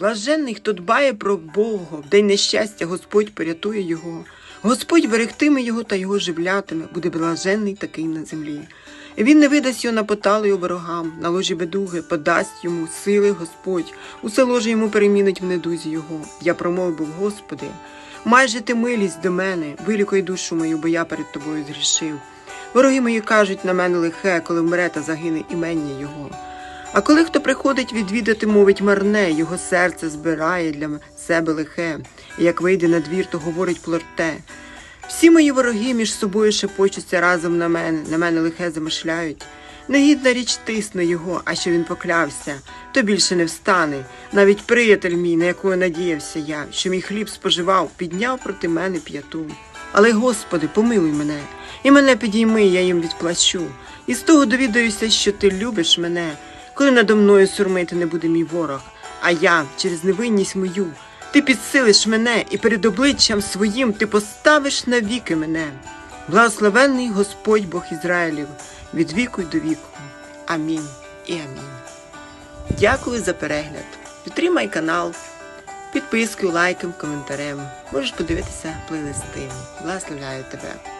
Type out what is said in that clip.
Блаженний, хто дбає про Бога, в день нещастя Господь порятує його. Господь берегтиме його та його живлятиме, буде блаженний такий на землі. Він не видасть його на поталою ворогам, на ложі бедуги, подасть йому сили Господь, усе ложе йому перемінить в недузі його. Я промовив, Господи, майже ти милість до мене, вилікуй душу мою, бо я перед тобою згрішив. Вороги мої кажуть на мене лихе, коли вмре та загине імення його. А коли хто приходить відвідати, мовить марне, його серце збирає для себе лихе, і як вийде на двір, то говорить плорте. Всі мої вороги між собою шепочуться разом на мене, на мене лихе замишляють. Негідна річ тисне його, а що він поклявся, то більше не встане. Навіть приятель мій, на якого надіявся я, що мій хліб споживав, підняв проти мене п'яту. Але, Господи, помилуй мене, і мене підійми, я їм відплачу. І з того довідаюся, що ти любиш мене, коли надо мною сурмити не буде мій ворог, а я через невинність мою. Ти підсилиш мене, і перед обличчям своїм ти поставиш навіки мене. Благословенний Господь Бог Ізраїлів, від віку й до віку. Амінь і амінь. Дякую за перегляд. Підтримай канал підпискою, лайком, коментарем. Можеш подивитися плейлисти. Благословляю тебе.